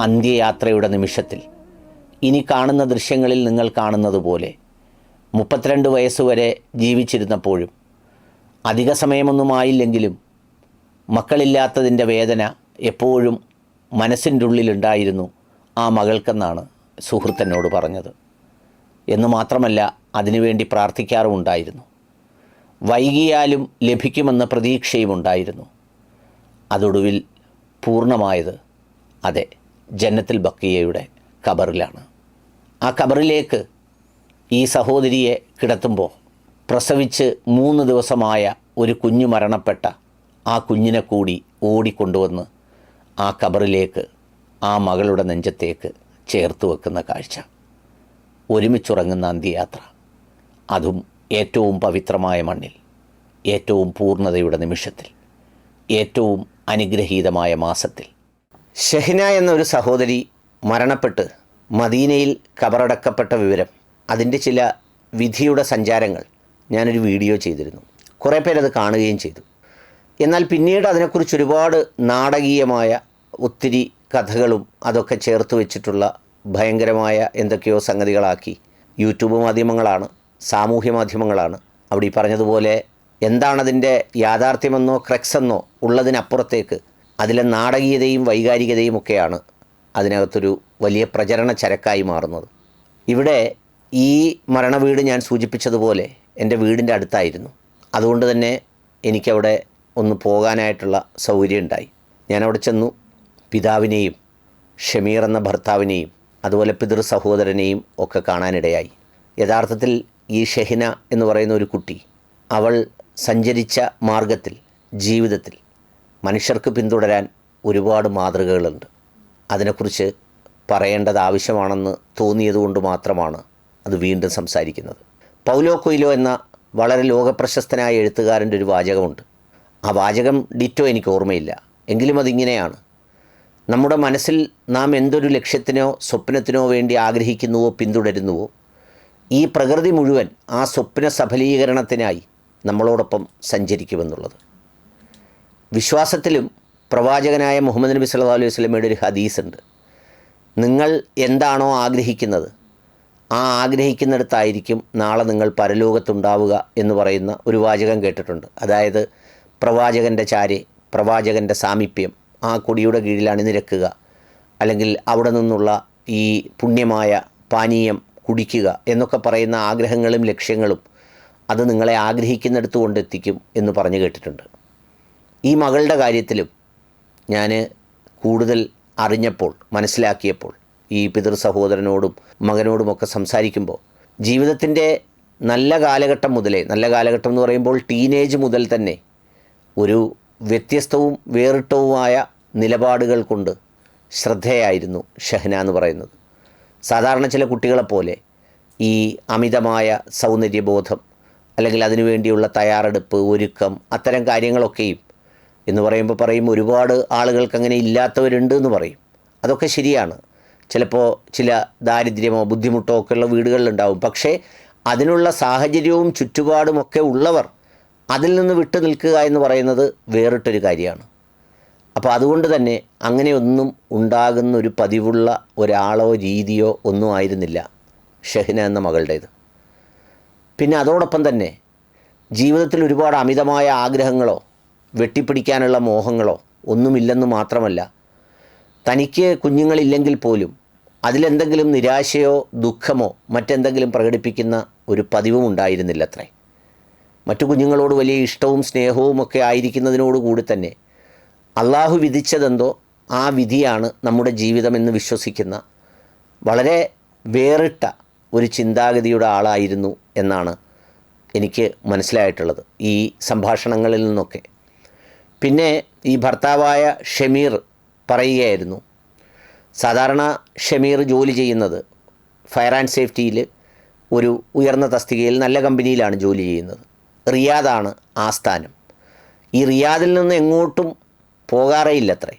അന്ത്യയാത്രയുടെ നിമിഷത്തിൽ. ഇനി കാണുന്ന ദൃശ്യങ്ങളിൽ നിങ്ങൾ കാണുന്നത് പോലെ മുപ്പത്തിരണ്ട് വയസ്സുവരെ ജീവിച്ചിരുന്നപ്പോഴും അധിക സമയമൊന്നുമായില്ലെങ്കിലും മക്കളില്ലാത്തതിന്റെ വേദന എപ്പോഴും മനസ്സിന്റെ ഉള്ളിലുണ്ടായിരുന്നു ആ മകൾക്കെന്നാണ് സുഹൃത്തെന്നോട് പറഞ്ഞത്. എന്ന് മാത്രമല്ല അതിനുവേണ്ടി പ്രാർത്ഥിക്കാറുമുണ്ടായിരുന്നു വൈകിയാലും ലഭിക്കുമെന്ന പ്രതീക്ഷയുമുണ്ടായിരുന്നു. അതൊടുവിൽ പൂർണമായത് അതെ. ജന്നത്തിൽ ബക്കിയയുടെ കബറിലാണ് ആ കബറിലേക്ക് ഈ സഹോദരിയെ കിടത്തുമ്പോൾ പ്രസവിച്ച് മൂന്ന് ദിവസമായ ഒരു കുഞ്ഞു മരണപ്പെട്ട ആ കുഞ്ഞിനെ കൂടി ഓടിക്കൊണ്ടുവന്ന് ആ കബറിലേക്ക് ആ മകളുടെ നെഞ്ചത്തേക്ക് ചേർത്ത് വെക്കുന്ന കാഴ്ച. ഒരുമിച്ചുറങ്ങുന്ന അന്ത്യയാത്ര. അതും ഏറ്റവും പവിത്രമായ മണ്ണിൽ ഏറ്റവും പൂർണതയുടെ നിമിഷത്തിൽ ഏറ്റവും അനുഗ്രഹീതമായ മാസത്തിൽ. ഷെഹ്ന എന്ന ഒരു സഹോദരി മരണപ്പെട്ട് മദീനയിൽ കബറടക്കപ്പെട്ട വിവരം അതിന്റെ ചില വിധിയുടെ സഞ്ചാരങ്ങൾ ഞാനൊരു വീഡിയോ ചെയ്തിരുന്നു. കുറേ പേരത് കാണുകയും ചെയ്തു. എന്നാൽ പിന്നീട് അതിനെക്കുറിച്ച് ഒരുപാട് നാടകീയമായ ഒത്തിരി കഥകളും അതൊക്കെ ചേർത്ത് വെച്ചിട്ടുള്ള ഭയങ്കരമായ എന്തൊക്കെയോ സംഗതികളാക്കി യൂട്യൂബ് മാധ്യമങ്ങളാണ് സാമൂഹ്യ മാധ്യമങ്ങളാണ്. അവിടെ ഈ പറഞ്ഞതുപോലെ എന്താണതിന്റെ യാഥാർത്ഥ്യമെന്നോ ക്രെക്സെന്നോ ഉള്ളതിനപ്പുറത്തേക്ക് അതിലെ നാടകീയതയും വൈകാരികതയും ഒക്കെയാണ് അതിനകത്തൊരു വലിയ പ്രചരണ ചരക്കായി മാറുന്നത്. ഇവിടെ ഈ മരണവീട് ഞാൻ സൂചിപ്പിച്ചതുപോലെ എന്റെ വീടിന്റെ അടുത്തായിരുന്നു. അതുകൊണ്ട് തന്നെ എനിക്കവിടെ ഒന്ന് പോകാനായിട്ടുള്ള സൗകര്യം ഉണ്ടായി. ഞാനവിടെ ചെന്നു പിതാവിനെയും ഷമീർ എന്ന ഭർത്താവിനെയും അതുപോലെ പിതൃ സഹോദരനെയും ഒക്കെ കാണാനിടയായി. യഥാർത്ഥത്തിൽ ഈ ഷെഹിന എന്ന് പറയുന്ന ഒരു കുട്ടി അവൾ സഞ്ചരിച്ച മാർഗത്തിൽ ജീവിതത്തിൽ മനുഷ്യർക്ക് പിന്തുടരാൻ ഒരുപാട് മാതൃകകളുണ്ട്. അതിനെക്കുറിച്ച് പറയേണ്ടത് ആവശ്യമാണെന്ന് തോന്നിയതുകൊണ്ട് മാത്രമാണ് അത് വീണ്ടും സംസാരിക്കുന്നത്. പൗലോ കൊയിലോ എന്ന വളരെ ലോകപ്രശസ്തനായ എഴുത്തുകാരന്റെ ഒരു വാചകമുണ്ട്. ആ വാചകം ഡിറ്റോ എനിക്ക് ഓർമ്മയില്ല. എങ്കിലും അതിങ്ങനെയാണ്. നമ്മുടെ മനസ്സിൽ നാം എന്തൊരു ലക്ഷ്യത്തിനോ സ്വപ്നത്തിനോ വേണ്ടി ആഗ്രഹിക്കുന്നുവോ പിന്തുടരുന്നുവോ ഈ പ്രകൃതി മുഴുവൻ ആ സ്വപ്ന സഫലീകരണത്തിനായി നമ്മളോടൊപ്പം സഞ്ചരിക്കുമെന്നുള്ളത്. വിശ്വാസത്തിലും പ്രവാചകനായ മുഹമ്മദ് നബി സല്ലല്ലാഹു അലൈഹി വസ്ലമയുടെ ഒരു ഹദീസ് ഉണ്ട് നിങ്ങൾ എന്താണോ ആഗ്രഹിക്കുന്നത് ആ ആഗ്രഹിക്കുന്നിടത്തായിരിക്കും നാളെ നിങ്ങൾ പരലോകത്തുണ്ടാവുക എന്ന് പറയുന്ന ഒരു വാചകം കേട്ടിട്ടുണ്ട്. അതായത് പ്രവാചകന്റെ ചാരി പ്രവാചകന്റെ സാമീപ്യം ആ കൊടിയുടെ കീഴിൽ അണിനിരക്കുക അല്ലെങ്കിൽ അവിടെ നിന്നുള്ള ഈ പുണ്യമായ പാനീയം കുടിക്കുക എന്നൊക്കെ പറയുന്ന ആഗ്രഹങ്ങളും ലക്ഷ്യങ്ങളും അത് നിങ്ങളെ ആഗ്രഹിക്കുന്നിടത്ത് കൊണ്ടെത്തിക്കും എന്ന് പറഞ്ഞു കേട്ടിട്ടുണ്ട്. ഈ മകളുടെ കാര്യത്തിലും ഞാൻ കൂടുതൽ അറിഞ്ഞപ്പോൾ മനസ്സിലാക്കിയപ്പോൾ ഈ പിതൃ സഹോദരനോടും മകനോടുമൊക്കെ സംസാരിക്കുമ്പോൾ ജീവിതത്തിന്റെ നല്ല കാലഘട്ടം മുതലേ നല്ല കാലഘട്ടം എന്ന് പറയുമ്പോൾ ടീനേജ് മുതൽ തന്നെ ഒരു വ്യത്യസ്തവും വേറിട്ടവുമായ നിലപാടുകൾ കൊണ്ട് ശ്രദ്ധയായിരുന്നു ഷഹന എന്ന് പറയുന്നത്. സാധാരണ ചില കുട്ടികളെപ്പോലെ ഈ അമിതമായ സൗന്ദര്യബോധം അല്ലെങ്കിൽ അതിനുവേണ്ടിയുള്ള തയ്യാറെടുപ്പ് ഒരുക്കം അത്തരം കാര്യങ്ങളൊക്കെയും എന്ന് പറയുമ്പോൾ പറയും ഒരുപാട് ആളുകൾക്ക് അങ്ങനെ ഇല്ലാത്തവരുണ്ട് എന്ന് പറയും. അതൊക്കെ ശരിയാണ്. ചിലപ്പോൾ ചില ദാരിദ്ര്യമോ ബുദ്ധിമുട്ടോ ഒക്കെ ഉള്ള വീടുകളിലുണ്ടാവും. പക്ഷേ അതിനുള്ള സാഹചര്യവും ചുറ്റുപാടും ഒക്കെ ഉള്ളവർ അതിൽ നിന്ന് വിട്ടു നിൽക്കുക എന്ന് പറയുന്നത് വേറിട്ടൊരു കാര്യമാണ്. അപ്പോൾ അതുകൊണ്ട് തന്നെ അങ്ങനെയൊന്നും ഉണ്ടാകുന്ന ഒരു പതിവുള്ള ഒരാളോ രീതിയോ ഒന്നും ആയിരുന്നില്ല ഷെഹ്ന എന്ന മകളുടേത്. പിന്നെ അതോടൊപ്പം തന്നെ ജീവിതത്തിൽ ഒരുപാട് അമിതമായ ആഗ്രഹങ്ങളോ വെട്ടിപ്പിടിക്കാനുള്ള മോഹങ്ങളോ ഒന്നുമില്ലെന്ന് മാത്രമല്ല തനിക്ക് കുഞ്ഞുങ്ങളില്ലെങ്കിൽ പോലും അതിലെന്തെങ്കിലും നിരാശയോ ദുഃഖമോ മറ്റെന്തെങ്കിലും പ്രകടിപ്പിക്കുന്ന ഒരു പതിവും ഉണ്ടായിരുന്നില്ല അത്രേ മറ്റു കുഞ്ഞുങ്ങളോട് വലിയ ഇഷ്ടവും സ്നേഹവും ഒക്കെ ആയിരിക്കുന്നതിനോടുകൂടി തന്നെ അള്ളാഹു വിധിച്ചതെന്തോ ആ വിധിയാണ് നമ്മുടെ ജീവിതമെന്ന് വിശ്വസിക്കുന്ന വളരെ വേറിട്ട ഒരു ചിന്താഗതിയുടെ ആളായിരുന്നു എന്നാണ് എനിക്ക് മനസ്സിലായിട്ടുള്ളത് ഈ സംഭാഷണങ്ങളിൽ നിന്നൊക്കെ. പിന്നെ ഈ ഭർത്താവായ ഷമീർ പറയുകയായിരുന്നു സാധാരണ ഷമീർ ജോലി ചെയ്യുന്നത് ഫയർ ആൻഡ് സേഫ്റ്റിയിൽ ഒരു ഉയർന്ന തസ്തികയിൽ നല്ല കമ്പനിയിലാണ് ജോലി ചെയ്യുന്നത്. റിയാദാണ് ആസ്ഥാനം ഈ റിയാദിൽ നിന്ന് എങ്ങോട്ടും പോകാറേ ഇല്ലത്രേ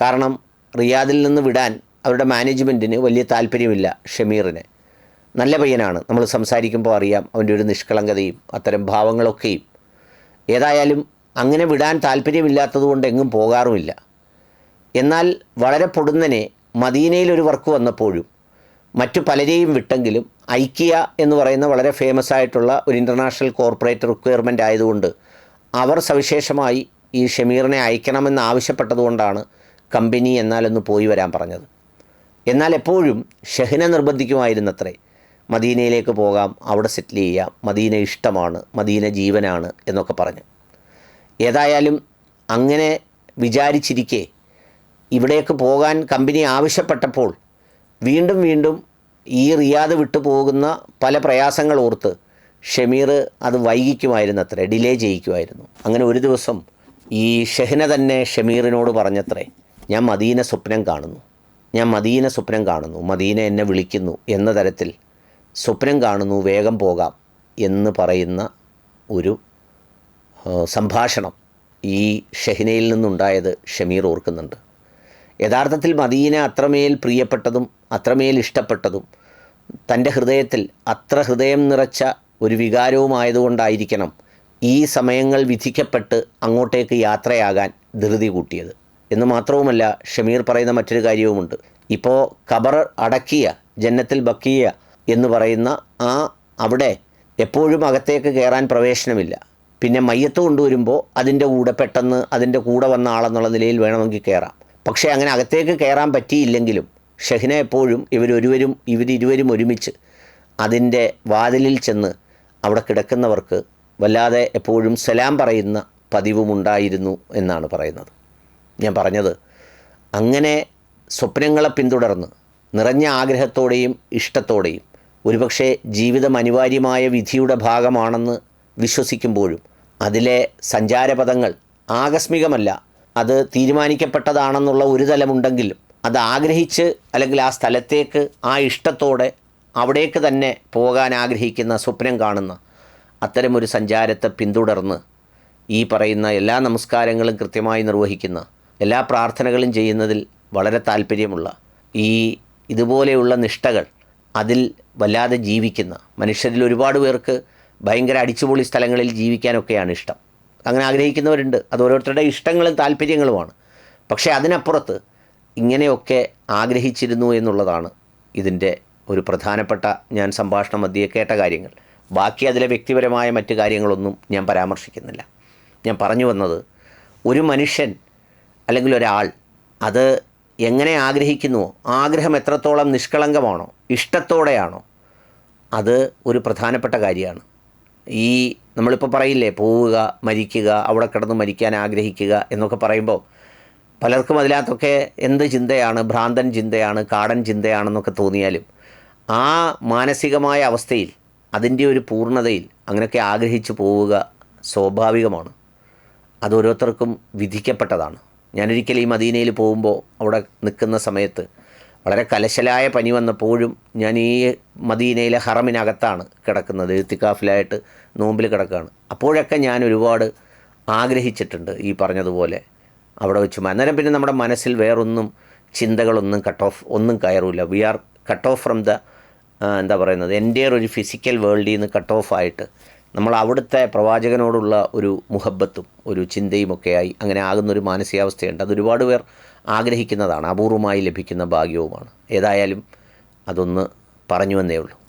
കാരണം റിയാദിൽ നിന്ന് വിടാൻ അവരുടെ മാനേജ്മെന്റിന് വലിയ താല്പര്യമില്ല ഷമീറിന്. നല്ല പയ്യനാണ്. നമ്മൾ സംസാരിക്കുമ്പോൾ അറിയാം അവന്റെ ഒരു നിഷ്കളങ്കതയും അത്തരം ഭാവങ്ങളൊക്കെയും. ഏതായാലും അങ്ങനെ വിടാൻ താല്പര്യമില്ലാത്തതുകൊണ്ട് എങ്ങും പോകാറുമില്ല. എന്നാൽ വളരെ പൊടുന്നനെ മദീനയിൽ ഒരു വർക്ക് വന്നപ്പോഴും മറ്റു പലരെയും വിട്ടെങ്കിലും ഐക്കിയ എന്ന് പറയുന്ന വളരെ ഫേമസ് ആയിട്ടുള്ള ഒരു ഇന്റർനാഷണൽ കോർപ്പറേറ്റ് റിക്വയർമെന്റ് ആയതുകൊണ്ട് അവർ സവിശേഷമായി ഈ ഷമീറിനെ അയക്കണമെന്ന് ആവശ്യപ്പെട്ടതുകൊണ്ടാണ് കമ്പനി എന്നാലൊന്ന് പോയി വരാൻ പറഞ്ഞത്. എന്നാൽ എപ്പോഴും ഷഹിനെ നിർബന്ധിക്കുമായിരുന്നത്രേ. മദീനയിലേക്ക് പോകാം അവിടെ സെറ്റിൽ ചെയ്യാം മദീന ഇഷ്ടമാണ് മദീന ജീവനാണ് എന്നൊക്കെ പറഞ്ഞു. ഏതായാലും അങ്ങനെ വിചാരിച്ചിരിക്കെ ഇവിടേക്ക് പോകാൻ കമ്പനി ആവശ്യപ്പെട്ടപ്പോൾ വീണ്ടും വീണ്ടും ഈ റിയാദ് വിട്ടു പോകുന്ന പല പ്രയാസങ്ങൾ ഓർത്ത് ഷമീർ അത് വൈകിക്കുമായിരുന്നു അത്രേ ഡിലേ ചെയ്യിക്കുമായിരുന്നു. അങ്ങനെ ഒരു ദിവസം ഈ ഷെഹ്ന തന്നെ ഷമീറിനോട് പറഞ്ഞത്രേ ഞാൻ മദീന സ്വപ്നം കാണുന്നു. ഞാൻ മദീന സ്വപ്നം കാണുന്നു. മദീന എന്നെ വിളിക്കുന്നു എന്ന തരത്തിൽ സ്വപ്നം കാണുന്നു വേഗം പോകാം എന്ന് പറയുന്ന ഒരു സംഭാഷണം ഈ ഷെഹിനയിൽ നിന്നുണ്ടായത് ഷമീർ ഓർക്കുന്നുണ്ട്. യഥാർത്ഥത്തിൽ മദീന അത്രമേൽ പ്രിയപ്പെട്ടതും അത്രമേൽ ഇഷ്ടപ്പെട്ടതും തന്റെ ഹൃദയത്തിൽ അത്ര ഹൃദയം നിറച്ച ഒരു വികാരവുമായതുകൊണ്ടായിരിക്കണം ഈ സമയങ്ങൾ വിധിക്കപ്പെട്ട് അങ്ങോട്ടേക്ക് യാത്രയാകാൻ ധൃതി കൂട്ടിയത്. എന്ന് മാത്രവുമല്ല ഷമീർ പറയുന്ന മറ്റൊരു കാര്യവുമുണ്ട്. ഇപ്പോൾ ഖബർ അടക്കിയ ജന്നത്തിൽ ബക്കിയ എന്ന് പറയുന്ന ആ അവിടെ എപ്പോഴും അകത്തേക്ക് കയറാൻ പ്രവേശനമില്ല. പിന്നെ മയ്യത്ത് കൊണ്ടുവരുമ്പോൾ അതിന്റെ കൂടെ പെട്ടെന്ന് അതിന്റെ കൂടെ വന്ന ആളെന്നുള്ള നിലയിൽ വേണമെങ്കിൽ കയറാം. പക്ഷേ അങ്ങനെ അകത്തേക്ക് കയറാൻ പറ്റിയില്ലെങ്കിലും ഷെഹ്ന എപ്പോഴും ഇവരൊരുവരും ഇവരിരുവരും ഒരുമിച്ച് അതിന്റെ വാതിലിൽ ചെന്ന് അവിടെ കിടക്കുന്നവർക്ക് വല്ലാതെ എപ്പോഴും സലാം പറയുന്ന പതിവുമുണ്ടായിരുന്നു എന്നാണ് പറയുന്നത്. ഞാൻ പറഞ്ഞത് അങ്ങനെ സ്വപ്നങ്ങളെ പിന്തുടർന്ന് നിറഞ്ഞ ആഗ്രഹത്തോടെയും ഇഷ്ടത്തോടെയും ഒരുപക്ഷെ ജീവിതം അനിവാര്യമായ വിധിയുടെ ഭാഗമാണെന്ന് വിശ്വസിക്കുമ്പോഴും അതിലെ സഞ്ചാരപഥങ്ങൾ ആകസ്മികമല്ല. അത് തീരുമാനിക്കപ്പെട്ടതാണെന്നുള്ള ഒരു തലമുണ്ടെങ്കിലും അത് ആഗ്രഹിച്ച് അല്ലെങ്കിൽ ആ സ്ഥലത്തേക്ക് ആ ഇഷ്ടത്തോടെ അവിടേക്ക് തന്നെ പോകാൻ ആഗ്രഹിക്കുന്ന സ്വപ്നം കാണുന്ന അത്തരമൊരു സഞ്ചാരത്തെ പിന്തുടർന്ന് ഈ പറയുന്ന എല്ലാ നമസ്കാരങ്ങളും കൃത്യമായി നിർവഹിക്കുന്ന എല്ലാ പ്രാർത്ഥനകളും ചെയ്യുന്നതിൽ വളരെ താല്പര്യമുള്ള ഈ ഇതുപോലെയുള്ള നിഷ്ഠകൾ അതിൽ വല്ലാതെ ജീവിക്കുന്ന മനുഷ്യരിൽ ഒരുപാട് പേർക്ക് ഭയങ്കര അടിച്ചുപൊളി സ്ഥലങ്ങളിൽ ജീവിക്കാനൊക്കെയാണ് ഇഷ്ടം. അങ്ങനെ ആഗ്രഹിക്കുന്നവരുണ്ട്. അത് ഓരോരുത്തരുടെ ഇഷ്ടങ്ങളും താല്പര്യങ്ങളുമാണ്. പക്ഷേ അതിനപ്പുറത്ത് ഇങ്ങനെയൊക്കെ ആഗ്രഹിച്ചിരുന്നു എന്നുള്ളതാണ് ഇതിന്റെ ഒരു പ്രധാനപ്പെട്ട ഞാൻ സംഭാഷണം മധ്യേ കേട്ട കാര്യങ്ങൾ. ബാക്കി അതിലെ വ്യക്തിപരമായ മറ്റു കാര്യങ്ങളൊന്നും ഞാൻ പരാമർശിക്കുന്നില്ല. ഞാൻ പറഞ്ഞു വന്നത് ഒരു മനുഷ്യൻ അല്ലെങ്കിൽ ഒരാൾ അത് എങ്ങനെ ആഗ്രഹിക്കുന്നുവോ ആഗ്രഹം എത്രത്തോളം നിഷ്കളങ്കമാണോ ഇഷ്ടത്തോടെയാണോ അത് ഒരു പ്രധാനപ്പെട്ട കാര്യമാണ്. ഈ നമ്മളിപ്പോൾ പറയില്ലേ പോവുക മരിക്കുക അവിടെ കിടന്ന് മരിക്കാൻ ആഗ്രഹിക്കുക എന്നൊക്കെ പറയുമ്പോൾ പലർക്കും അതിനകത്തൊക്കെ എന്ത് ചിന്തയാണ് ഭ്രാന്തൻ ചിന്തയാണ് കാടൻ ചിന്തയാണെന്നൊക്കെ തോന്നിയാലും ആ മാനസികമായ അവസ്ഥയിൽ അതിന്റെ ഒരു പൂർണതയിൽ അങ്ങനെയൊക്കെ ആഗ്രഹിച്ചു പോവുക സ്വാഭാവികമാണ്. അത് ഓരോരുത്തർക്കും വിധിക്കപ്പെട്ടതാണ്. ഞാനൊരിക്കലും ഈ മദീനയിൽ പോകുമ്പോൾ അവിടെ നിൽക്കുന്ന സമയത്ത് വളരെ കലശലായ പനി വന്നപ്പോഴും ഞാൻ ഈ മദീനയിലെ ഹറമിനകത്താണ് കിടക്കുന്നത് എഴുത്തിക്കാഫിലായിട്ട് നോമ്പിൽ കിടക്കുകയാണ്. അപ്പോഴൊക്കെ ഞാൻ ഒരുപാട് ആഗ്രഹിച്ചിട്ടുണ്ട് ഈ പറഞ്ഞതുപോലെ അവിടെ വെച്ച് അന്നേരം പിന്നെ നമ്മുടെ മനസ്സിൽ വേറൊന്നും ചിന്തകളൊന്നും കട്ട് ഓഫ് ഒന്നും കയറില്ല we are cut off from the എന്താ പറയുന്നത് എന്റെ ഒരു ഫിസിക്കൽ വേൾഡിൽ നിന്ന് കട്ട് ഓഫ് ആയിട്ട് നമ്മൾ അവിടുത്തെ പ്രവാചകനോടുള്ള ഒരു മുഹബത്തും ഒരു ചിന്തയും ചിന്തയുമൊക്കെയായി അങ്ങനെ ആകുന്നൊരു മാനസികാവസ്ഥയുണ്ട്. അത് ഒരുപാട് പേർ ആഗ്രഹിക്കുന്നതാണ് അപൂർവമായി ലഭിക്കുന്ന ഭാഗ്യവുമാണ്. ഏതായാലും അതൊന്ന് പറഞ്ഞു എന്നേ ഉള്ളൂ.